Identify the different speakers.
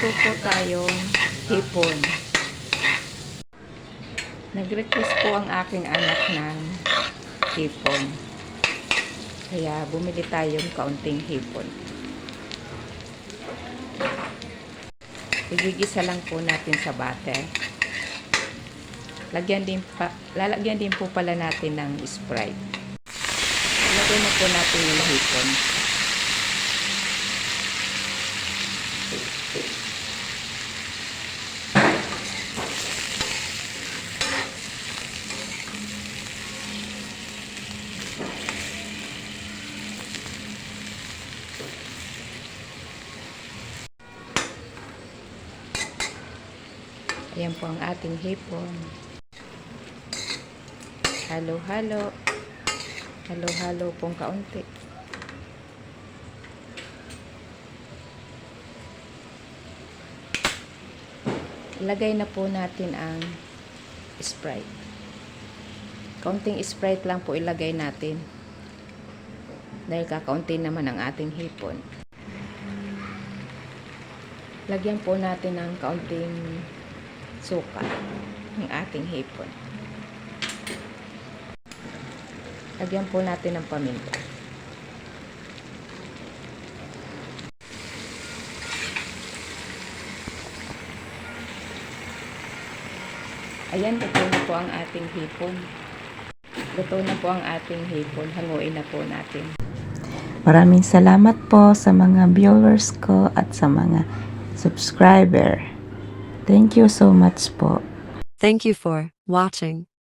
Speaker 1: po tayong hipon. Nag-request po ang aking anak ng hipon. Kaya bumili tayong kaunting hipon. Igigisa lang po natin sa butter. Lagyan din pa, lalagyan din po pala natin ng Sprite. Lagyan na po natin yung hipon. Ayan po ang ating hipon. Halo-halo. Halo-halo pong kaunti. Ilagay na po natin ang Sprite. Kaunting Sprite lang po ilagay natin. Dahil kakaunti naman ang ating hipon. Lagyan po natin ng kaunting suka ng ating hipon. Lagyan po natin ng paminta. Ayan, luto na po ang ating hipon. Luto na po ang ating hipon. Hanguin na po natin.
Speaker 2: Maraming salamat po sa mga viewers ko at sa mga subscriber. Thank you so much po.
Speaker 3: Thank you for watching.